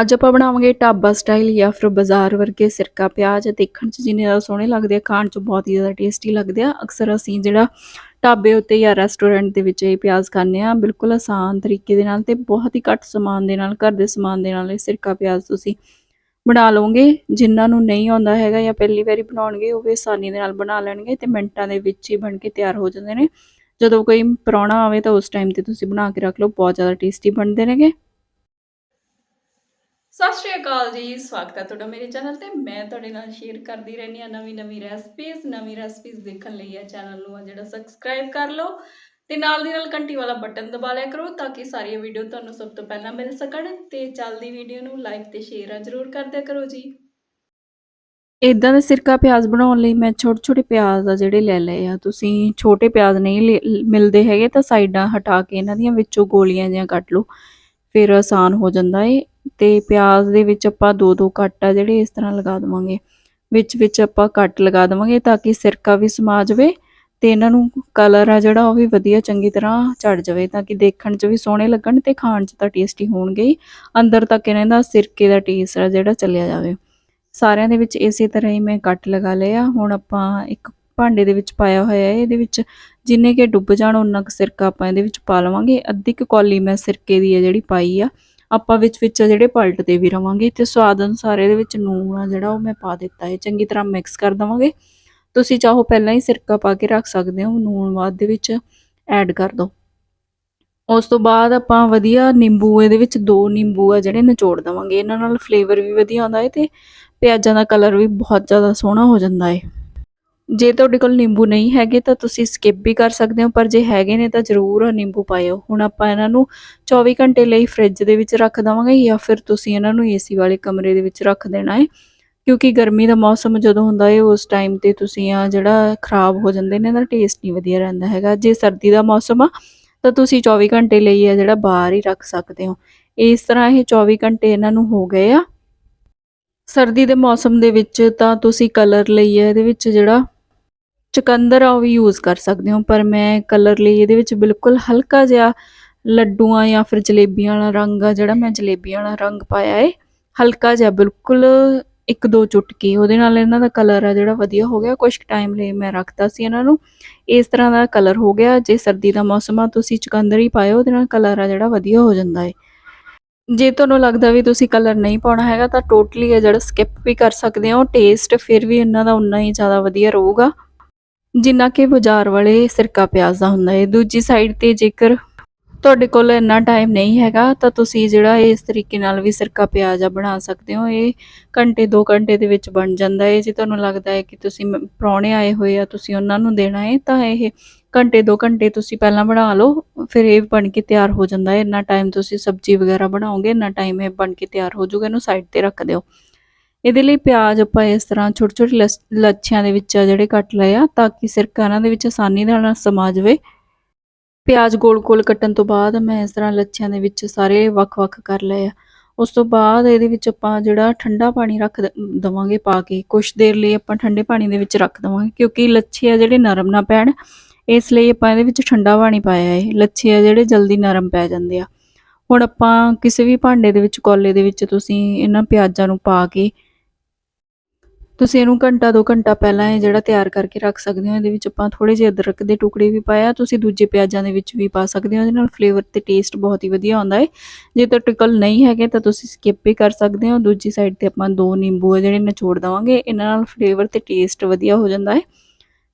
ਅੱਜ ਆਪਾਂ ਬਣਾਵਾਂਗੇ ਢਾਬਾ ਸਟਾਈਲ ਜਾਂ ਫਿਰ ਬਾਜ਼ਾਰ ਵਰਗੇ ਸਿਰਕਾ ਪਿਆਜ਼ ਦੇਖਣ 'ਚ ਜਿੰਨੇ ਜ਼ਿਆਦਾ ਸੋਹਣੇ ਲੱਗਦੇ ਆ, ਖਾਣ 'ਚ ਬਹੁਤ ਹੀ ਜ਼ਿਆਦਾ ਟੇਸਟੀ ਲੱਗਦੇ ਆ। ਅਕਸਰ ਅਸੀਂ ਜਿਹੜਾ ਢਾਬੇ ਉੱਤੇ ਜਾਂ ਰੈਸਟੋਰੈਂਟ ਦੇ ਵਿੱਚ ਇਹ ਪਿਆਜ਼ ਖਾਂਦੇ ਆ ਬਿਲਕੁਲ ਆਸਾਨ ਤਰੀਕੇ ਦੇ ਨਾਲ ਤੇ ਬਹੁਤ ਹੀ ਘੱਟ ਸਮਾਨ ਦੇ ਨਾਲ, ਘਰ ਦੇ ਸਮਾਨ ਦੇ ਨਾਲ ਇਹ ਸਿਰਕਾ ਪਿਆਜ਼ ਤੁਸੀਂ ਬਣਾ ਲਓਗੇ ਜਿਨ੍ਹਾਂ ਨੂੰ ਨਹੀਂ ਆਉਂਦਾ ਹੈਗਾ ਜਾਂ ਪਹਿਲੀ ਵਾਰੀ ਬਣਾਉਣਗੇ, ਉਹ ਵੀ ਆਸਾਨੀ ਦੇ ਨਾਲ ਬਣਾ ਲੈਣਗੇ ਤੇ ਮਿੰਟਾਂ ਦੇ ਵਿੱਚ ਹੀ ਬਣ ਕੇ ਤਿਆਰ ਹੋ ਜਾਂਦੇ ਨੇ। ਜਦੋਂ ਕੋਈ ਪ੍ਰਾਹੁਣਾ ਆਵੇ ਤਾਂ ਉਸ ਟਾਈਮ ਤੇ ਤੁਸੀਂ ਬਣਾ ਕੇ ਰੱਖ ਲਓ, ਬਹੁਤ ਜ਼ਿਆਦਾ ਟੇਸਟੀ ਬਣਦੇ ਨੇਗੇ। ਸਤਿ ਸ਼੍ਰੀ ਅਕਾਲ ਜੀ, ਸਵਾਗਤ ਹੈ ਤੁਹਾਡਾ ਮੇਰੇ ਚੈਨਲ ਤੇ। ਮੈਂ ਤੁਹਾਡੇ ਨਾਲ ਸ਼ੇਅਰ ਕਰਦੀ ਰਹਿੰਦੀ ਆ ਨਵੀਂ ਨਵੀਂ ਰੈਸਪੀਜ਼ ਨਵੀਂ ਰੈਸਪੀਜ਼ ਦੇਖਣ ਲਈ ਇਹ ਚੈਨਲ ਨੂੰ ਆ ਜਿਹੜਾ ਸਬਸਕ੍ਰਾਈਬ ਕਰ ਲਓ ਤੇ ਨਾਲ ਦੀ ਨਾਲ ਘੰਟੀ ਵਾਲਾ ਬਟਨ ਦਬਾ ਲਿਆ ਕਰੋ ਤਾਂ ਕਿ ਸਾਰੀਆਂ ਵੀਡੀਓ ਤੁਹਾਨੂੰ ਸਭ ਤੋਂ ਪਹਿਲਾਂ ਮਿਲ ਸਕਣ ਤੇ ਚੱਲਦੀ ਵੀਡੀਓ ਨੂੰ ਲਾਈਕ ਤੇ ਸ਼ੇਅਰ ਜ਼ਰੂਰ ਕਰ ਦਿਆ ਕਰੋ ਜੀ। ਇਦਾਂ ਦੇ ਸਿਰਕਾ ਪਿਆਜ਼ ਬਣਾਉਣ ਲਈ ਮੈਂ ਛੋਟੇ ਛੋਟੇ ਪਿਆਜ਼ ਆ ਜਿਹੜੇ ਲੈ ਲਏ ਆ। ਤੁਸੀਂ ਛੋਟੇ ਪਿਆਜ਼ ਨਹੀਂ ਮਿਲਦੇ ਹੈਗੇ ਤਾਂ ਸਾਈਡਾਂ ਹਟਾ ਕੇ ਇਹਨਾਂ ਦੀਆਂ ਵਿੱਚੋਂ ਗੋਲੀਆਂ ਜਿਹੀਆਂ ਕੱਟ ਲਓ, ਫਿਰ ਆਸਾਨ ਹੋ ਜਾਂਦਾ ਏ। ਤੇ ਪਿਆਜ਼ ਦੇ ਵਿੱਚ ਆਪਾਂ ਦੋ ਦੋ ਕੱਟ ਆ ਜਿਹੜੇ ਇਸ ਤਰ੍ਹਾਂ ਲਗਾ ਦਵਾਂਗੇ। ਵਿੱਚ ਵਿੱਚ ਆਪਾਂ ਕੱਟ ਲਗਾ ਦਵਾਂਗੇ ਤਾਂ ਕਿ ਸਿਰਕਾ ਵੀ ਸਮਾ ਜਾਵੇ ਤੇ ਇਹਨਾਂ ਨੂੰ ਕਲਰ ਆ ਜਿਹੜਾ ਉਹ ਵੀ ਵਧੀਆ ਚੰਗੀ ਤਰ੍ਹਾਂ ਚੜ ਜਾਵੇ ਤਾਂ ਕਿ ਦੇਖਣ 'ਚ ਵੀ ਸੋਹਣੇ ਲੱਗਣ ਤੇ ਖਾਣ 'ਚ ਤਾਂ ਟੇਸਟੀ ਹੋਣਗੇ ਹੀ। ਅੰਦਰ ਤੱਕ ਇਹਨਾਂ ਦਾ ਸਿਰਕੇ ਦਾ ਟੇਸਟ ਆ ਜਿਹੜਾ ਚੱਲਿਆ ਜਾਵੇ। ਸਾਰਿਆਂ ਦੇ ਵਿੱਚ ਇਸੇ ਤਰ੍ਹਾਂ ਹੀ ਮੈਂ ਕੱਟ ਲਗਾ ਲਿਆ। ਹੁਣ ਆਪਾਂ ਇੱਕ ਭਾਂਡੇ ਦੇ ਵਿੱਚ ਪਾਇਆ ਹੋਇਆ ਹੈ, ਇਹਦੇ ਵਿੱਚ ਜਿੰਨੇ ਕਿ ਡੁੱਬ ਜਾਣ ਉਹਨਾਂ ਕੁ ਸਿਰਕਾ ਆਪਾਂ ਇਹਦੇ ਵਿੱਚ ਪਾ ਲਵਾਂਗੇ। ਅੱਧੀ ਕੁ ਕੌਲੀ ਮੈਂ ਸਿਰਕੇ ਦੀ ਹੈ ਜਿਹੜੀ ਪਾਈ ਆ। ਆਪਾਂ ਵਿੱਚ ਵਿੱਚ ਜਿਹੜੇ ਪਲਟਦੇ ਵੀ ਰਵਾਂਗੇ ਤੇ ਸਵਾਦ ਅਨੁਸਾਰ ਇਹਦੇ ਵਿੱਚ ਨੂਣ ਆ ਜਿਹੜਾ ਉਹ ਮੈਂ ਪਾ ਦਿੱਤਾ ਹੈ। ਚੰਗੀ ਤਰ੍ਹਾਂ ਮਿਕਸ ਕਰ ਦਵਾਂਗੇ। ਤੁਸੀਂ ਚਾਹੋ ਪਹਿਲਾਂ ਹੀ ਸਿਰਕਾ ਪਾ ਕੇ ਰੱਖ ਸਕਦੇ ਹੋ, ਨੂਣ ਬਾਅਦ ਦੇ ਵਿੱਚ ਐਡ ਕਰ ਦਿਓ ਉਸ ਤੋਂ ਬਾਅਦ ਆਪਾਂ ਵਧੀਆ ਨਿੰਬੂ, ਇਹਦੇ ਵਿੱਚ ਦੋ ਨਿੰਬੂ ਆ ਜਿਹੜੇ ਨਿਚੋੜ ਦਵਾਂਗੇ। ਇਹਨਾਂ ਨਾਲ ਫਲੇਵਰ ਵੀ ਵਧੀਆ ਆਉਂਦਾ ਹੈ ਤੇ ਪਿਆਜ਼ਾਂ ਦਾ ਕਲਰ ਵੀ ਬਹੁਤ ਜ਼ਿਆਦਾ ਸੋਹਣਾ ਹੋ ਜਾਂਦਾ ਹੈ। ਜੇ ਤੁਹਾਡੇ ਕੋਲ ਨਿੰਬੂ ਨਹੀਂ ਹੈਗੇ ਤਾਂ ਤੁਸੀਂ ਸਕਿਪ ਵੀ ਕਰ ਸਕਦੇ ਹੋ, ਪਰ ਜੇ ਹੈਗੇ ਨੇ ਤਾਂ ਜ਼ਰੂਰ ਨਿੰਬੂ ਪਾਇਓ। ਹੁਣ ਆਪਾਂ ਇਹਨਾਂ ਨੂੰ 24 ਘੰਟੇ ਲਈ ਫ੍ਰਿਜ ਦੇ ਵਿੱਚ ਰੱਖ ਦਵਾਂਗੇ ਜਾਂ ਫਿਰ ਤੁਸੀਂ ਇਹਨਾਂ ਨੂੰ ਏਸੀ ਵਾਲੇ ਕਮਰੇ ਦੇ ਵਿੱਚ ਰੱਖ ਦੇਣਾ ਹੈ। ਕਿਉਂਕਿ ਗਰਮੀ ਦਾ ਮੌਸਮ ਜਦੋਂ ਹੁੰਦਾ ਹੈ, ਉਸ ਟਾਈਮ ਤੇ ਤੁਸੀਂ ਆ ਜਿਹੜਾ ਖਰਾਬ ਹੋ ਜਾਂਦੇ ਨੇ ਇਹਦਾ ਟੇਸਟ ਨਹੀਂ ਵਧੀਆ ਰਹਿੰਦਾ ਹੈਗਾ। ਜੇ ਸਰਦੀ ਦਾ ਮੌਸਮ ਆ, ਤਾਂ ਤੁਸੀਂ 24 ਘੰਟੇ ਲਈ ਆ ਜਿਹੜਾ ਬਾਹਰ ਹੀ ਰੱਖ ਸਕਦੇ ਹੋ। ਇਸ ਤਰ੍ਹਾਂ ਇਹ 24 ਘੰਟੇ ਇਹਨਾਂ ਨੂੰ ਹੋ ਗਏ ਆ। ਸਰਦੀ ਦੇ ਮੌਸਮ ਦੇ ਵਿੱਚ ਤਾਂ ਤੁਸੀਂ ਕਲਰ ਲਈ ਆ ਇਹਦੇ ਵਿੱਚ ਜਿਹੜਾ ਚੁਕੰਦਰ ਆ, ਉਹ ਵੀ ਯੂਜ਼ ਕਰ ਸਕਦੇ ਹੋ, ਪਰ ਮੈਂ ਕਲਰ ਲਈ ਇਹਦੇ ਵਿੱਚ ਬਿਲਕੁਲ ਹਲਕਾ ਜਿਹਾ ਲੱਡੂਆਂ ਜਾਂ ਫਿਰ ਜਲੇਬੀਆਂ ਵਾਲਾ ਰੰਗ ਆ, ਜਿਹੜਾ ਮੈਂ ਜਲੇਬੀਆਂ ਵਾਲਾ ਰੰਗ ਪਾਇਆ ਏ, ਹਲਕਾ ਜਿਹਾ ਬਿਲਕੁਲ ਇੱਕ ਦੋ ਚੁਟਕੀ, ਉਹਦੇ ਨਾਲ ਇਹਨਾਂ ਦਾ ਕਲਰ ਆ ਜਿਹੜਾ ਵਧੀਆ ਹੋ ਗਿਆ ਕੁਝ ਟਾਈਮ ਲਈ ਮੈਂ ਰੱਖਤਾ ਸੀ ਇਹਨਾਂ ਨੂੰ, ਇਸ ਤਰ੍ਹਾਂ ਦਾ ਕਲਰ ਹੋ ਗਿਆ, ਜੇ ਸਰਦੀ ਦਾ ਮੌਸਮ ਆ, ਤੁਸੀਂ ਚੁਕੰਦਰ ਹੀ ਪਾਇਓ, ਉਹਦੇ ਨਾਲ ਕਲਰ ਆ ਜਿਹੜਾ ਵਧੀਆ ਹੋ ਜਾਂਦਾ ਏ। ਜੇ ਤੁਹਾਨੂੰ ਲੱਗਦਾ ਵੀ ਤੁਸੀਂ ਕਲਰ ਨਹੀਂ ਪਾਉਣਾ ਹੈਗਾ, ਤਾਂ ਟੋਟਲੀ ਆ ਜਿਹੜਾ ਸਕਿਪ ਵੀ ਕਰ ਸਕਦੇ ਹੋ ਟੇਸਟ ਫਿਰ ਵੀ ਇਹਨਾਂ ਦਾ ਉਨਾ ਹੀ ਜ਼ਿਆਦਾ ਵਧੀਆ ਰਹੂਗਾ। ਜਿੰਨਾ ਕਿ ਬਾਜ਼ਾਰ ਵਾਲੇ ਸਿਰਕਾ ਪਿਆਜ਼ ਦਾ ਹੁੰਦਾ ਹੈ ਦੂਜੀ ਸਾਈਡ ਤੇ ਜੇਕਰ ਤੁਹਾਡੇ ਕੋਲ ਇੰਨਾ ਟਾਈਮ ਨਹੀਂ ਹੈਗਾ, ਤਾਂ ਤੁਸੀਂ ਜਿਹੜਾ ਇਸ ਤਰੀਕੇ ਨਾਲ ਵੀ ਸਿਰਕਾ ਪਿਆਜ਼ ਆ ਬਣਾ ਸਕਦੇ ਹੋ। ਇਹ ਘੰਟੇ 2 ਘੰਟੇ ਦੇ ਵਿੱਚ ਬਣ ਜਾਂਦਾ ਹੈ ਜੇ ਤੁਹਾਨੂੰ ਲੱਗਦਾ ਹੈ ਕਿ ਤੁਸੀਂ ਮ- ਪ੍ਰਾਹੁਣੇ ਆਏ ਹੋਏ ਆ, ਤੁਸੀਂ ਉਹਨਾਂ ਨੂੰ ਦੇਣਾ ਹੈ ਤਾਂ ਇਹ ਘੰਟੇ 2 ਘੰਟੇ ਤੁਸੀਂ ਪਹਿਲਾਂ ਬਣਾ ਲਓ। ਫਿਰ ਇਹ ਬਣ ਕੇ ਤਿਆਰ ਹੋ ਜਾਂਦਾ ਹੈ ਇੰਨਾ ਟਾਈਮ ਤੁਸੀਂ ਸਬਜ਼ੀ ਵਗੈਰਾ ਬਣਾਓਗੇ, ਇੰਨਾ ਟਾਈਮ ਇਹ ਬਣ ਕੇ ਤਿਆਰ ਹੋ ਜਾਊਗਾ। ਇਹਨੂੰ ਸਾਈਡ ਤੇ ਰੱਖ ਦਿਓ। ਇਹਦੇ ਲਈ ਪਿਆਜ਼ ਆਪਾਂ ਇਸ ਤਰ੍ਹਾਂ ਛੋਟੇ ਛੋਟੇ ਲਸ- ਲੱਛਿਆਂ ਦੇ ਵਿੱਚ ਆ ਜਿਹੜੇ ਕੱਟ ਲਏ ਆ, ਤਾਂ ਕਿ ਸਿਰਕਾ ਇਹਨਾਂ ਦੇ ਵਿੱਚ ਆਸਾਨੀ ਨਾਲ ਸਮਾ ਜਾਵੇ। ਪਿਆਜ਼ ਗੋਲ-ਗੋਲ ਕੱਟਣ ਤੋਂ ਬਾਅਦ ਮੈਂ ਇਸ ਤਰ੍ਹਾਂ ਲੱਛਿਆਂ ਦੇ ਵਿੱਚ ਸਾਰੇ ਵੱਖ-ਵੱਖ ਕਰ ਲਏ ਆ। ਉਸ ਤੋਂ ਬਾਅਦ ਇਹਦੇ ਵਿੱਚ ਆਪਾਂ ਜਿਹੜਾ ਠੰਡਾ ਪਾਣੀ ਰੱਖ ਦ- ਦਵਾਂਗੇ ਪਾ ਕੇ ਕੁਝ ਦੇਰ ਲਈ ਆਪਾਂ ਠੰਡੇ ਪਾਣੀ ਦੇ ਵਿੱਚ ਰੱਖ ਦਵਾਂਗੇ, ਕਿਉਂਕਿ ਲੱਛੇ ਆ ਜਿਹੜੇ ਨਰਮ ਨਾ ਪੈਣ, ਇਸ ਲਈ ਆਪਾਂ ਇਹਦੇ ਵਿੱਚ ਠੰਡਾ ਪਾਣੀ ਪਾਇਆ ਹੈ ਲੱਛੇ ਆ ਜਿਹੜੇ ਜਲਦੀ ਨਰਮ ਪੈ ਜਾਂਦੇ ਆ। ਹੁਣ ਆਪਾਂ ਕਿਸੇ ਵੀ ਭਾਂਡੇ ਦੇ ਵਿੱਚ, ਕੋਲੇ ਦੇ ਵਿੱਚ ਤੁਸੀਂ ਇਹਨਾਂ ਪਿਆਜ਼ਾਂ ਨੂੰ ਪਾ ਕੇ ਤੁਸੀਂ ਇਹਨੂੰ ਘੰਟਾ ਦੋ ਘੰਟਾ ਪਹਿਲਾਂ ਇਹ ਜਿਹੜਾ ਤਿਆਰ ਕਰਕੇ ਰੱਖ ਸਕਦੇ ਹੋ, ਇਹਦੇ ਵਿੱਚ ਆਪਾਂ ਥੋੜੇ ਜਿਹੇ ਅਦਰਕ ਦੇ ਟੁਕੜੇ ਵੀ ਪਾਇਆ ਤੁਸੀਂ ਦੂਜੇ ਪਿਆਜ਼ਾਂ ਦੇ ਵਿੱਚ ਵੀ ਪਾ ਸਕਦੇ ਹੋ, ਇਹਦੇ ਨਾਲ ਫਲੇਵਰ ਤੇ ਟੇਸਟ ਬਹੁਤ ਹੀ ਵਧੀਆ ਆਉਂਦਾ ਹੈ ਜੇ ਤਾਂ ਕੋਲ ਨਹੀਂ ਹੈਗੇ ਤਾਂ ਤੁਸੀਂ ਸਕਿਪ ਵੀ ਕਰ ਸਕਦੇ ਹੋ, ਦੂਜੀ ਸਾਈਡ ਤੇ ਆਪਾਂ ਦੋ ਨਿੰਬੂ ਆ ਜਿਹੜੇ ਨਿਚੋੜ ਦਵਾਂਗੇ, ਇਹਨਾਂ ਨਾਲ ਫਲੇਵਰ ਤੇ ਟੇਸਟ ਵਧੀਆ ਹੋ ਜਾਂਦਾ ਹੈ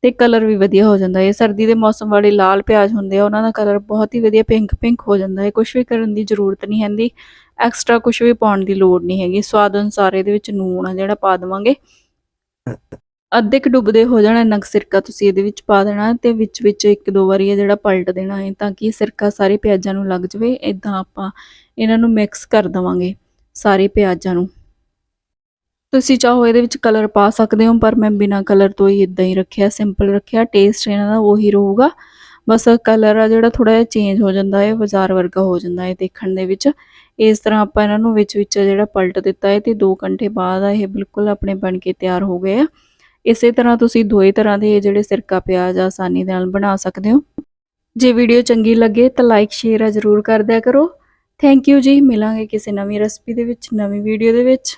ਤੇ ਕਲਰ ਵੀ ਵਧੀਆ ਹੋ ਜਾਂਦਾ ਹੈ ਸਰਦੀ ਦੇ ਮੌਸਮ ਵਾਲੇ ਲਾਲ ਪਿਆਜ਼ ਹੁੰਦੇ ਆ, ਉਹਨਾਂ ਦਾ ਕਲਰ ਬਹੁਤ ਹੀ ਵਧੀਆ ਪਿੰਕ ਪਿੰਕ ਹੋ ਜਾਂਦਾ ਹੈ ਕੁਝ ਵੀ ਕਰਨ ਦੀ ਜ਼ਰੂਰਤ ਨਹੀਂ ਹੈਂਦੀ ਐਕਸਟਰਾ ਕੁਝ ਵੀ ਪਾਉਣ ਦੀ ਲੋੜ ਨਹੀਂ ਹੈਗੀ, ਸਵਾਦ ਅਨੁਸਾਰ ਇਹਦੇ ਵਿੱਚ ਨੂਣ ਆ ਜਿਹੜਾ ਪਾ ਦੇਵਾਂਗੇ। ਅੱਧੇ ਕ ਡੁੱਬਦੇ ਹੋ ਜਾਣਾ, ਇੰਨਾ ਕੁ ਸਿਰਕਾ ਤੁਸੀਂ ਇਹਦੇ ਵਿੱਚ ਪਾ ਦੇਣਾ ਤੇ ਵਿੱਚ ਵਿੱਚ ਇੱਕ ਦੋ ਵਾਰੀ ਇਹ ਜਿਹੜਾ ਪਲਟ ਦੇਣਾ ਹੈ ਤਾਂ ਕਿ ਸਿਰਕਾ ਸਾਰੇ ਪਿਆਜ਼ਾਂ ਨੂੰ ਲੱਗ ਜਾਵੇ ਇਦਾਂ ਆਪਾਂ ਇਹਨਾਂ ਨੂੰ ਮਿਕਸ ਕਰ ਦਵਾਂਗੇ ਸਾਰੇ ਪਿਆਜ਼ਾਂ ਨੂੰ। ਤੁਸੀਂ ਚਾਹੋ ਇਹਦੇ ਵਿੱਚ ਕਲਰ ਪਾ ਸਕਦੇ ਹੋ, ਪਰ ਮੈਂ ਬਿਨਾ ਕਲਰ ਤੋਂ ਹੀ ਇਦਾਂ ਹੀ ਰੱਖਿਆ ਸਿੰਪਲ ਰੱਖਿਆ ਟੇਸਟ ਇਹਨਾਂ ਦਾ ਉਹੀ ਰਹੂਗਾ। ਬਸ ਕਲਰ ਆ ਜਿਹੜਾ ਥੋੜਾ ਜਿਹਾ ਚੇਂਜ ਹੋ ਜਾਂਦਾ ਹੈ, ਬਾਜ਼ਾਰ ਵਰਗਾ ਹੋ ਜਾਂਦਾ ਹੈ ਦੇਖਣ ਦੇ ਵਿੱਚ। ਇਸ ਤਰ੍ਹਾਂ ਆਪਾਂ ਇਹਨਾਂ ਨੂੰ ਵਿੱਚ ਵਿੱਚ ਜਿਹੜਾ ਪਲਟ ਦਿੱਤਾ ਹੈ ਤੇ 2 ਘੰਟੇ ਬਾਅਦ ਇਹ ਬਿਲਕੁਲ ਆਪਣੇ ਬਣ ਕੇ ਤਿਆਰ ਹੋ ਗਏ ਆ। ਇਸੇ ਤਰ੍ਹਾਂ ਤੁਸੀਂ ਦੋਏ ਤਰ੍ਹਾਂ ਦੇ ਜਿਹੜੇ ਸਿਰਕਾ ਪਿਆਜ਼ ਆਸਾਨੀ ਦੇ ਨਾਲ ਬਣਾ ਸਕਦੇ ਹੋ। ਜੇ ਵੀਡੀਓ ਚੰਗੀ ਲੱਗੇ ਤਾਂ ਲਾਈਕ ਸ਼ੇਅਰ ਜ਼ਰੂਰ ਕਰ ਦਿਆ ਕਰੋ। ਥੈਂਕ ਯੂ ਜੀ, ਮਿਲਾਂਗੇ ਕਿਸੇ ਨਵੀਂ ਰੈਸਪੀ ਦੇ ਵਿੱਚ, ਨਵੀਂ ਵੀਡੀਓ ਦੇ ਵਿੱਚ।